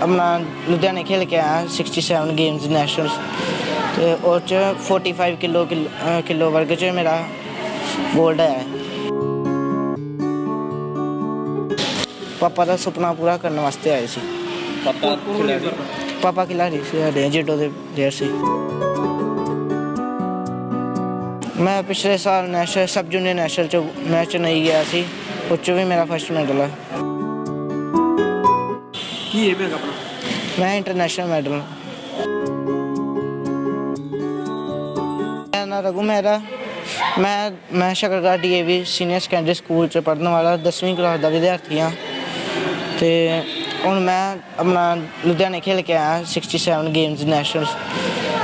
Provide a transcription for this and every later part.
ਆਪਣਾ ਲੁਧਿਆਣੇ ਖੇਲ ਕੇ ਆਇਆ 67 ਗੇਮਸ ਨੈਸ਼ਨਲਸ ਤੇ ਉਹ 'ਚ 45 ਕਿਲੋ ਕਿਲੋ ਵਰਗ 'ਚ ਮੇਰਾ 골ਡ ਆਇਆ ਹੈ ਪਾਪਾ ਦਾ ਸੁਪਨਾ ਪੂਰਾ ਕਰਨ ਵਾਸਤੇ ਆਏ ਸੀ ਪਾਪਾ ਖਿਲਾੜੀ ਪਾਪਾ ਖਿਲਾੜੀ ਸੀ ਸਾਡੇ ਜੀਟੋ ਦੇ ਪਲੇਅਰ ਸੀ ਮੈਂ ਪਿਛਲੇ ਸਾਲ ਨੈਸ਼ਨਲ ਸਬ ਜੂਨੀਅਰ ਨੈਸ਼ਨਲ ਚ ਮੈਚ ਨਹੀਂ ਗਿਆ ਸੀ ਉਹ 'ਚ ਵੀ ਮੇਰਾ ਫਸਟ ਮੈਡਲ ਹੈ ਕੀ ਏਮ ਹੈਗਾ ਆਪਣਾ? ਮੈਂ ਇੰਟਰਨੈਸ਼ਨਲ ਮੈਡਲ ਮੈਂ ਨਾ ਰਘੂ ਮੇਰਾ ਮੈਂ ਮੈਂ Shakargarh DAV senior secondary school ਚ ਪੜ੍ਹਨ ਵਾਲਾ 10ਵੀਂ ਕਲਾਸ ਦਾ ਵਿਦਿਆਰਥੀ ਹਾਂ। ਤੇ ਹੁਣ ਮੈਂ ਆਪਣਾ ਲੁਧਿਆਣੇ ਖੇਲ ਕੇ ਆਇਆ 67 ਗੇਮਸ ਨੈਸ਼ਨਲਸ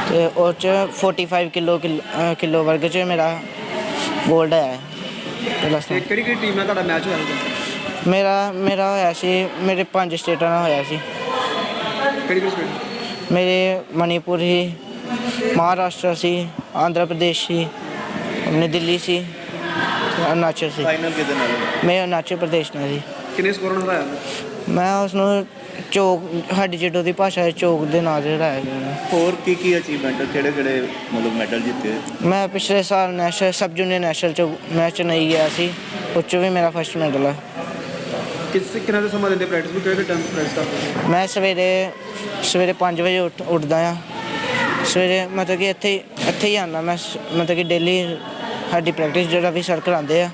ਤੇ ਉਹ 'ਚ 45 ਕਿਲੋ ਕਿਲੋ ਵਰਗ 'ਚ ਮੇਰਾ 골ਡ ਆਇਆ ਹੈ ਤੇ। ਕਿਹੜੀ ਕਿਹੜੀ ਟੀਮ ਨਾਲ ਤੁਹਾਡਾ ਮੈਚ ਹੋਇਆ? ਸੀ ਮੇਰਾ ਮੇਰਾ ਹੋਇਆ ਸੀ ਮੇਰੇ ਪੰਜ ਸਟੇਟਾਂ ਨਾਲ ਹੋਇਆ ਸੀ। ਕਿਹੜੀ ਕਿਹੜੀ ਸਟੇਟ ਮੇਰੇ ਮਣੀਪੁਰ ਸੀ ਮਹਾਰਾਸ਼ਟਰ ਸੀ ਆਂਧਰਾ ਪ੍ਰਦੇਸ਼ ਸੀ ਆਪਣੇ ਦਿੱਲੀ ਸੀ ਤੇ ਅਰੁਣਾਚਲ ਸੀ। ਫਾਈਨਲ ਕਿਹਦੇ ਨਾਲ ਹੋਇਆ? ਮੈਂ ਅਰੁਣਾਚਲ ਪ੍ਰਦੇਸ਼ ਨਾਲ ਸੀ। ਕਿੰਨੇ ਸਕੋਰ ਨਾਲ ਹਰਾਇਆ ਮੈਂ ਉਸ ਨੂੰ ਚੌਕ ਸਾਡੀ ਜੱਟੋ ਦੀ ਭਾਸ਼ਾ ਵਿੱਚ ਚੌਕ ਦੇ ਨਾਂ ਤੇ ਹਰਾਇਆ ਉਹਨੂੰ। ਹੋਰ ਕੀ ਕੀ ਅਚੀਵਮੈਂਟ ਕਿਹੜੇ ਕਿਹੜੇ ਮਤਲਬ ਮੈਡਲ ਜਿੱਤੇ? ਮੈਂ ਪਿਛਲੇ ਸਾਲ ਨੈਸ਼ਨਲ ਸਬ ਜੂਨੀਅਰ ਨੈਸ਼ਨਲ ਚ ਮੈਚ ਨਹੀਂ ਗਿਆ ਸੀ ਉਹ 'ਚ ਵੀ ਮੇਰਾ ਫਸਟ ਮੈਡਲ ਹੈ ਕਿਸ ਕਿੰਨਾ ਦੇ ਸਮਾਂ ਦਿੰਦੇ ਪ੍ਰੈਕਟਿਸ ਨੂੰ ਕਿਹੜੇ ਟਾਈਮ ਪ੍ਰੈਕਟਿਸ ਕਰਦੇ ਹੋ? ਮੈਂ ਸਵੇਰੇ ਸਵੇਰੇ 5 ਵਜੇ ਉੱਠ ਉੱਠਦਾ ਆ ਸਵੇਰੇ ਮਤਲਬ ਕਿ ਇੱਥੇ ਹੀ ਇੱਥੇ ਹੀ ਆਉਂਦਾ ਮੈਂ ਸ- ਮਤਲਬ ਕਿ ਡੇਲੀ ਸਾਡੀ ਪ੍ਰੈਕਟਿਸ ਜਿਹੜਾ ਵੀ ਸਰ ਕਰਾਉਂਦੇ ਆ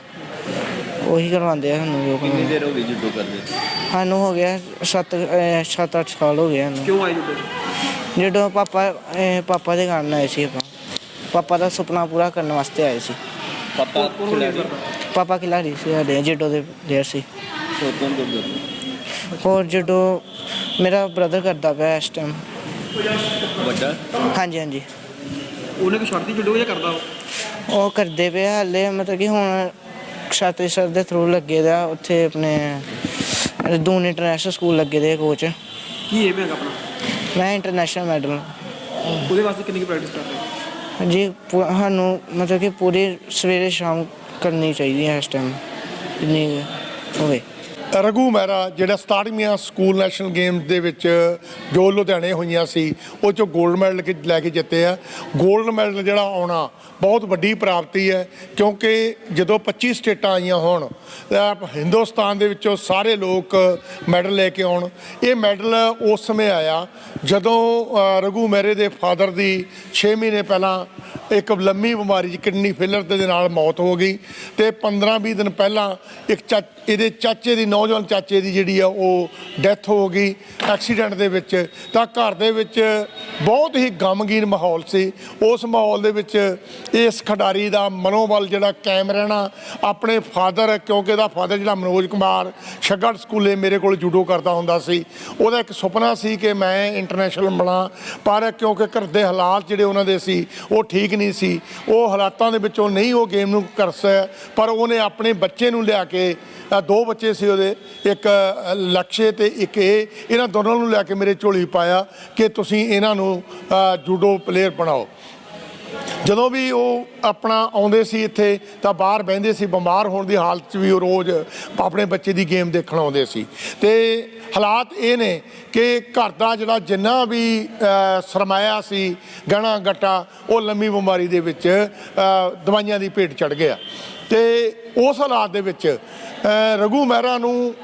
ਉਹੀ ਕਰਵਾਉਂਦੇ ਆ ਸਾਨੂੰ ਜੋ ਕਿੰਨੀ। ਦੇਰ ਹੋ ਗਈ ਜੁੱਡੋ ਕਰਦੇ? ਸਾਨੂੰ ਹੋ ਗਿਆ 7 7 8 ਸਾਲ ਹੋ ਗਏ ਸਾਨੂੰ। ਕਿਉਂ ਆਏ ਜੁੱਡੇ ਜਦੋਂ ਪਾਪਾ ਅਹ ਪਾਪਾ ਦੇ ਕਾਰਨ ਆਏ ਸੀ ਆਪਾਂ ਪਾਪਾ ਦਾ ਸੁਪਨਾ ਪੂਰਾ ਕਰਨ ਵਾਸਤੇ ਆਏ ਸੀ। ਪਾਪਾ ਕੌਣ ਹੋਣੀ ਖਿਲਾੜੀ ਕਰਦਾ ਪਾਪਾ ਖਿਲਾੜੀ ਸੀ ਸਾਡੇ ਜੀਟੋ ਦੇ ਪਲੇਅਰ ਸੀ। ਹੋਰ ਜਦੋਂ ਮੇਰਾ ਬ੍ਰਦਰ ਕਰਦਾ ਪਿਆ ਇਸ ਟਾਈਮ ਵੱਡਾ? ਹਾਂਜੀ ਹਾਂਜੀ। ਉਹਨੇ ਕਿ ਛੱਡਦੀ ਜੁੱਡੋ ਜਾਂ ਕਰਦਾ ਉਹ? ਕਰਦੇ ਪਏ ਆ ਹਾਲੇ ਮਤਲਬ ਕਿ ਹੁਣ ਛਾਤਰੀ ਸਰ ਦੇ ਥਰੂ ਲੱਗੇ ਦਾ ਉੱਥੇ ਆਪਣੇ ਦੂਨ ਇੰਟਰਨੈਸ਼ਨਲ ਸਕੂਲ ਲੱਗੇ ਦੇ ਕੋਚ ਕੀ ਏਮ ਹੈਗਾ ਆਪਣਾ? ਮੈਂ ਇੰਟਰਨੈਸ਼ਨਲ ਮੈਡਲ ਉਹਦੇ ਵਾਸਤੇ ਕਿੰਨੀ ਪ੍ਰੈਕਟਿਸ ਕਰਦੇ? ਜੀ ਸਾਨੂੰ ਮਤਲਬ ਕਿ ਪੂਰੀ ਸਵੇਰੇ ਸ਼ਾਮ ਕਰਨੀ ਚਾਹੀਦੀ ਹੈ ਇਸ ਟਾਈਮ ਜਿੰਨੀ ਹੋਵੇ। ਰਘੂ ਮਹਿਰਾ ਜਿਹੜਾ 67ਵੀਂ ਸਕੂਲ ਨੈਸ਼ਨਲ ਗੇਮਸ ਦੇ ਵਿੱਚ ਜੋ ਲੁਧਿਆਣੇ ਹੋਈਆਂ ਸੀ ਉਹ ਚੋਂ 골ਡ ਮੈਡਲ ਕਿ- ਲੈ ਕੇ ਜਿੱਤੇ ਆ। 골ਡ ਮੈਡਲ ਜਿਹੜਾ ਆਉਣਾ ਬਹੁਤ ਵੱਡੀ ਪ੍ਰਾਪਤੀ ਹੈ ਕਿਉਂਕਿ ਜਦੋਂ 25 ਸਟੇਟਾਂ ਆਈਆਂ ਹੋਣ ਤਾਂ ਹਿੰਦੁਸਤਾਨ ਦੇ ਵਿੱਚੋਂ ਸਾਰੇ ਲੋਕ ਮੈਡਲ ਲੈ ਕੇ ਆਉਣ। ਇਹ ਮੈਡਲ ਉਸ ਸਮੇਂ ਆਇਆ ਜਦੋਂ ਅ, ਰਘੂ ਮਹਿਰੇ ਦੇ ਫਾਦਰ ਦੀ 6 ਮਹੀਨੇ ਪਹਿਲਾਂ ਇੱਕ ਲੰਮੀ ਬਿਮਾਰੀ ਚ ਕਿਡਨੀ ਫੇਲਰ ਦੇ ਨਾਲ ਮੌਤ ਹੋ ਗਈ ਤੇ 15-20 ਦਿਨ ਪਹਿਲਾਂ ਇੱਕ ਚਾ ਇਹਦੇ ਚਾਚੇ ਦੀ ਨੌ ਨੌਜਵਾਨ ਚਾਚੇ ਦੀ ਜਿਹੜੀ ਆ ਉਹ ਡੈਥ ਹੋ ਗਈ ਐਕਸੀਡੈਂਟ ਦੇ ਵਿੱਚ। ਤਾਂ ਘਰ ਦੇ ਵਿੱਚ ਬਹੁਤ ਹੀ ਗਮਗੀਨ ਮਾਹੌਲ ਸੀ। ਉਸ ਮਾਹੌਲ ਦੇ ਵਿੱਚ ਇਸ ਖਿਡਾਰੀ ਦਾ ਮਨੋਬਲ ਜਿਹੜਾ ਕਾਇਮ ਰਹਿਣਾ, ਆਪਣੇ ਫਾਦਰ ਕਿਉਂਕਿ ਇਹਦਾ ਫਾਦਰ ਜਿਹੜਾ ਮਨੋਜ ਕੁਮਾਰ ਸ਼ਗੜ ਸਕੂਲੇ ਮੇਰੇ ਕੋਲ ਜੂਡੋ ਕਰਦਾ ਹੁੰਦਾ ਸੀ। ਉਹਦਾ ਇੱਕ ਸੁਪਨਾ ਸੀ ਕਿ ਮੈਂ ਇੰਟਰਨੈਸ਼ਨਲ ਬਣਾ, ਪਰ ਕਿਉਂਕਿ ਘਰ ਦੇ ਹਾਲਾਤ ਜਿਹੜੇ ਉਹਨਾਂ ਦੇ ਸੀ, ਉਹ ਠੀਕ ਨਹੀਂ ਸੀ। ਉਹ ਹਾਲਾਤਾਂ ਦੇ ਵਿੱਚੋਂ ਨਹੀਂ ਉਹ ਗੇਮ ਨੂੰ ਕਰ ਸਕਿਆ, ਪਰ ਉਹਨੇ ਆਪਣੇ ਬੱਚੇ ਨੂੰ ਲਿਆ ਕੇ ਦੋ ਬੱਚੇ ਸੀ ਉਹਦੇ ਇੱਕ ਲਕਸ਼ੇ ਤੇ ਇੱਕ ਇਹ, ਇਹਨਾਂ ਦੋਨਾਂ ਨੂੰ ਲੈ ਕੇ ਮੇਰੇ ਝੋਲੀ ਪਾਇਆ ਕਿ ਤੁਸੀਂ ਇਹਨਾਂ ਨੂੰ ਜੂਡੋ ਪਲੇਅਰ ਬਣਾਓ। ਜਦੋਂ ਵੀ ਉਹ ਆਪਣਾ ਆਉਂਦੇ ਸੀ ਇੱਥੇ, ਤਾਂ ਬਾਹਰ ਬਹਿੰਦੇ ਸੀ, ਬਿਮਾਰ ਹੋਣ ਦੀ ਹਾਲਤ 'ਚ ਵੀ ਉਹ ਰੋਜ਼ ਆਪਣੇ ਬੱਚੇ ਦੀ ਗੇਮ ਦੇਖਣ ਆਉਂਦੇ ਸੀ। ਤੇ ਹਾਲਾਤ ਇਹ ਨੇ ਕਿ ਘਰ ਦਾ ਜਿਹੜਾ ਜਿੰਨਾ ਵੀ ਸਰਮਾਇਆ ਸੀ, ਗਹਿਣਾ ਗੱਟਾ, ਉਹ ਲੰਮੀ ਬਿਮਾਰੀ ਦੇ ਵਿੱਚ ਦਵਾਈਆਂ ਦੀ ਭੇਟ ਚੜ ਗਿਆ। ਤੇ ਉਸ ਹਾਲਾਤ ਦੇ ਵਿੱਚ ਅ, ਰਘੂ ਮਹਿਰਾ ਨੂੰ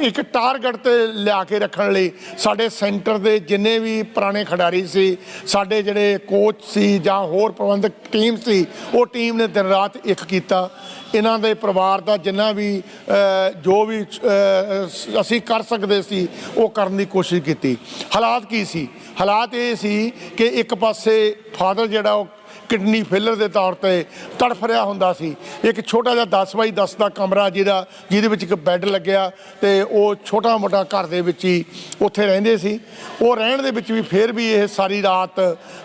ਇੱਕ ਟਾਰਗੇਟ ਤੇ ਲਿਆ ਕੇ ਰੱਖਣ ਲਈ ਸਾਡੇ ਸੈਂਟਰ ਦੇ ਜਿੰਨੇ ਵੀ ਪੁਰਾਣੇ ਖਿਡਾਰੀ ਸੀ ਸਾਡੇ ਜਿਹੜੇ ਕੋਚ ਸੀ ਜਾਂ ਹੋਰ ਪ੍ਰਬੰਧਕ ਟੀਮ ਸੀ ਉਹ ਟੀਮ ਨੇ ਦਿਨ ਰਾਤ ਇੱਕ ਕੀਤਾ। ਇਹਨਾਂ ਦੇ ਪਰਿਵਾਰ ਦਾ ਜਿੰਨਾ ਵੀ ਜੋ ਵੀ ਅਸੀਂ ਕਰ ਸਕਦੇ ਸੀ ਉਹ ਕਰਨ ਦੀ ਕੋਸ਼ਿਸ਼ ਕੀਤੀ। ਹਾਲਾਤ ਕੀ ਸੀ? ਹਾਲਾਤ ਇਹ ਸੀ ਕਿ ਇੱਕ ਪਾਸੇ ਫਾਦਰ ਜਿਹੜਾ ਉਹ ਕਿਡਨੀ ਫੇਲਰ ਦੇ ਤੌਰ ਤੇ ਤੜਫ ਰਿਹਾ ਹੁੰਦਾ ਸੀ। ਇੱਕ ਛੋਟਾ ਜਿਹਾ 10 ਬਾਈ 10 ਦਾ ਕਮਰਾ ਜਿਹਦਾ, ਜਿਹਦੇ ਵਿੱਚ ਇੱਕ ਬੈੱਡ ਲੱਗਿਆ ਤੇ ਉਹ ਛੋਟਾ ਮੋਟਾ ਘਰ ਦੇ ਵਿੱਚ ਹੀ ਉੱਥੇ ਰਹਿੰਦੇ ਸੀ। ਉਹ ਰਹਿਣ ਦੇ ਵਿੱਚ ਵੀ ਫਿਰ ਵੀ ਇਹ ਸਾਰੀ ਰਾਤ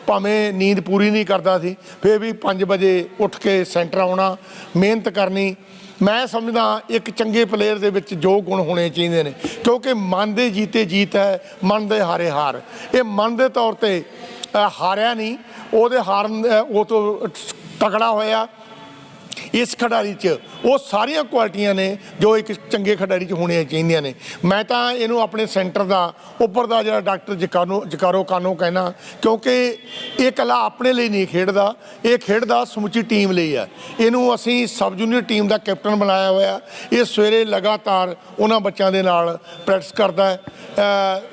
ਭਾਵੇਂ ਨੀਂਦ ਪੂਰੀ ਨਹੀਂ ਕਰਦਾ ਸੀ, ਫਿਰ ਵੀ 5 ਵਜੇ ਉੱਠ ਕੇ ਸੈਂਟਰ ਆਉਣਾ, ਮਿਹਨਤ ਕਰਨੀ। ਮੈਂ ਸਮਝਦਾ ਇੱਕ ਚੰਗੇ ਪਲੇਅਰ ਦੇ ਵਿੱਚ ਜੋ ਗੁਣ ਹੋਣੇ ਚਾਹੀਦੇ ਨੇ, ਕਿਉਂਕਿ ਮਨ ਦੇ ਜੀਤੇ ਜੀਤ ਹੈ, ਮਨ ਦੇ ਹਾਰੇ ਹਾਰ। ਇਹ ਮਨ ਦੇ ਤੌਰ ਤੇ ਹਾਰਿਆ ਨਹੀਂ। ਉਹਦੇ ਹਾਰਨ ਉਹ ਤੋਂ ਤਕੜਾ ਹੋਇਆ। ਇਸ ਖਿਡਾਰੀ 'ਚ ਉਹ ਸਾਰੀਆਂ ਕੁਆਲਿਟੀਆਂ ਨੇ ਜੋ ਇੱਕ ਚੰਗੇ ਖਿਡਾਰੀ 'ਚ ਹੋਣੀਆਂ ਚਾਹੀਦੀਆਂ ਨੇ। ਮੈਂ ਤਾਂ ਇਹਨੂੰ ਆਪਣੇ ਸੈਂਟਰ ਦਾ, ਉੱਪਰ ਦਾ ਜਿਹੜਾ ਡਾਕਟਰ ਜਕਾਨੋ, ਜਕਾਰੋ ਕਾਨੋ ਕਹਿਣਾ, ਕਿਉਂਕਿ ਇਹ ਕਲਾ ਆਪਣੇ ਲਈ ਨਹੀਂ ਖੇਡਦਾ, ਇਹ ਖੇਡਦਾ ਸਮੁੱਚੀ ਟੀਮ ਲਈ ਆ। ਇਹਨੂੰ ਅਸੀਂ ਸਬ ਜੂਨੀਅਰ ਟੀਮ ਦਾ ਕੈਪਟਨ ਬਣਾਇਆ ਹੋਇਆ। ਇਹ ਸਵੇਰੇ ਲਗਾਤਾਰ ਉਹਨਾਂ ਬੱਚਿਆਂ ਦੇ ਨਾਲ ਪ੍ਰੈਕਟਿਸ ਕਰਦਾ ਹੈ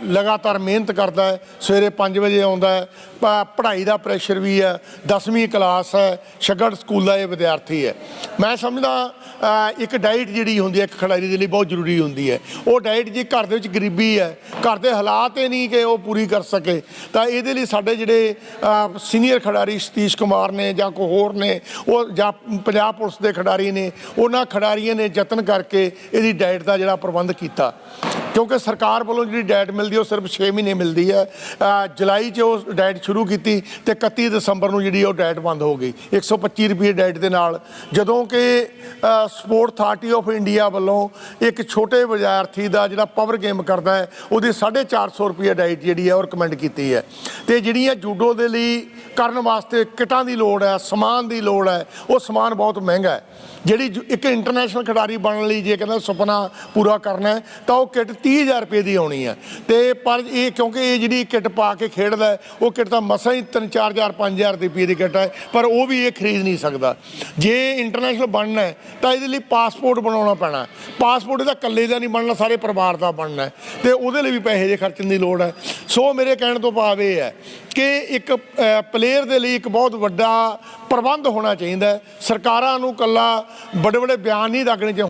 ਲਗਾਤਾਰ ਮਿਹਨਤ ਕਰਦਾ ਹੈ, ਸਵੇਰੇ 5 ਵਜੇ ਆਉਂਦਾ ਹੈ। ਪ- ਪੜ੍ਹਾਈ ਦਾ ਪ੍ਰੈਸ਼ਰ ਵੀ ਹੈ 10ਵੀਂ ਕਲਾਸ ਹੈ ਸ਼ਗੜ ਸਕੂਲ ਦਾ ਇਹ ਵਿਦਿਆਰਥੀ ਹੈ। ਮੈਂ ਸਮਝਦਾ ਇੱਕ ਡਾਈਟ ਜਿਹੜੀ ਹੁੰਦੀ ਹੈ, ਇੱਕ ਖਿਡਾਰੀ ਦੇ ਲਈ ਬਹੁਤ ਜ਼ਰੂਰੀ ਹੁੰਦੀ ਹੈ। ਉਹ ਡਾਈਟ ਜੇ ਘਰ ਦੇ ਵਿੱਚ ਗਰੀਬੀ ਹੈ, ਘਰ ਦੇ ਹਾਲਾਤ ਇਹ ਨਹੀਂ ਕਿ ਉਹ ਪੂਰੀ ਕਰ ਸਕੇ, ਤਾਂ ਇਹਦੇ ਲਈ ਸਾਡੇ ਜਿਹੜੇ ਸੀਨੀਅਰ ਖਿਡਾਰੀ ਸਤੀਸ਼ ਕੁਮਾਰ ਨੇ ਜਾਂ ਕੋਈ ਹੋਰ ਨੇ, ਉਹ ਜਾਂ ਪੰਜਾਬ ਪੁਲਿਸ ਦੇ ਖਿਡਾਰੀ ਨੇ, ਉਹਨਾਂ ਖਿਡਾਰੀਆਂ ਨੇ ਯਤਨ ਕਰਕੇ ਇਹਦੀ ਡਾਈਟ ਦਾ ਜਿਹੜਾ ਪ੍ਰਬੰਧ ਕੀਤਾ। ਕਿਉਂਕਿ ਸਰਕਾਰ ਵੱਲੋਂ ਜਿਹੜੀ ਡੈਟ ਮਿਲਦੀ ਉਹ ਸਿਰਫ 6 ਮਹੀਨੇ ਮਿਲਦੀ ਹੈ। ਜੁਲਾਈ 'ਚ ਉਹ ਡੈਟ ਸ਼ੁਰੂ ਕੀਤੀ ਤੇ 31 ਦਸੰਬਰ ਨੂੰ ਜਿਹੜੀ ਉਹ ਡੈਟ ਬੰਦ ਹੋ ਗਈ। 125 ਰੁਪਏ ਡੈਟ ਦੇ ਨਾਲ। ਜਦੋਂ ਕਿ ਸਪੋਰਟ ਅਥਾਰਟੀ ਆਫ ਇੰਡੀਆ ਵੱਲੋਂ ਇੱਕ ਛੋਟੇ ਵਿਦਿਆਰਥੀ ਦਾ ਜਿਹੜਾ ਪਾਵਰ ਗੇਮ ਕਰਦਾ ਹੈ, ਉਹਦੀ 450 ਰੁਪਏ ਡਾਈਟ ਜਿਹੜੀ ਹੈ ਉਹ ਰეკਮੈਂਡ ਕੀਤੀ ਹੈ। ਤੇ ਜਿਹੜੀਆਂ ਜੂਡੋ ਦੇ ਲਈ ਕਰਨ ਵਾਸਤੇ ਕਿਟਾਂ ਦੀ ਲੋੜ ਹੈ, ਸਮਾਨ ਦੀ ਲੋੜ ਹੈ, ਉਹ ਸਮਾਨ ਬਹੁਤ ਮਹਿੰਗਾ ਹੈ। ਜਿਹੜੀ ਜੋ- ਇੱਕ ਇੰਟਰਨੈਸ਼ਨਲ ਖਿਡਾਰੀ ਬਣਨ ਲਈ ਜੇ ਕਹਿੰਦਾ ਸੁਪਨਾ ਪੂਰਾ ਕਰਨਾ ਹੈ, ਤਾਂ ਉਹ ਕਿਟ 30000 ਰੁਪਏ ਦੀ ਆਉਣੀ ਹੈ। ਤੇ ਪਰ ਇਹ ਕਿਉਂਕਿ ਇਹ ਜਿਹੜੀ ਕਿਟ ਪਾ ਕੇ ਖੇਡਦਾ ਉਹ ਕਿਟ ਤਾਂ ਮਸਾਂ ਹੀ 3-4000 5000 ਰੁਪਏ ਦੀ ਕਿਟ ਹੈ, ਪਰ ਉਹ ਵੀ ਇਹ ਖਰੀਦ ਨਹੀਂ ਸਕਦਾ। ਜੇ ਇੰਟਰਨੈਸ਼ਨਲ ਬਣਨਾ ਹੈ, ਤਾਂ ਇਹਦੇ ਲਈ ਪਾਸਪੋਰਟ ਬਣਾਉਣਾ ਪੈਣਾ ਪਾਸਪੋਰਟ ਇਹਦਾ ਇਕੱਲੇ ਦਾ ਨਹੀਂ ਬਣਨਾ, ਸਾਰੇ ਪਰਿਵਾਰ ਦਾ ਬਣਨਾ ਹੈ। ਤੇ ਉਹਦੇ ਲਈ ਵੀ ਪੈਸੇ ਦੇ ਖਰਚਣ ਦੀ ਲੋੜ ਹੈ। ਸੋ ਮੇਰੇ ਕਹਿਣ ਤੋਂ ਭਾਵ ਇਹ ਹੈ ਕਿ ਇੱਕ ਪਲੇਅਰ ਦੇ ਲਈ ਇੱਕ ਬਹੁਤ ਵੱਡਾ ਪ੍ਰਬੰਧ ਹੋਣਾ ਚਾਹੀਦਾ ਸਰਕਾਰਾਂ ਨੂੰ ਕੱਲਾ ਵੱਡੇ ਵੱਡੇ ਬਿਆਨ ਨਹੀਂ ਲੱਗਣੇ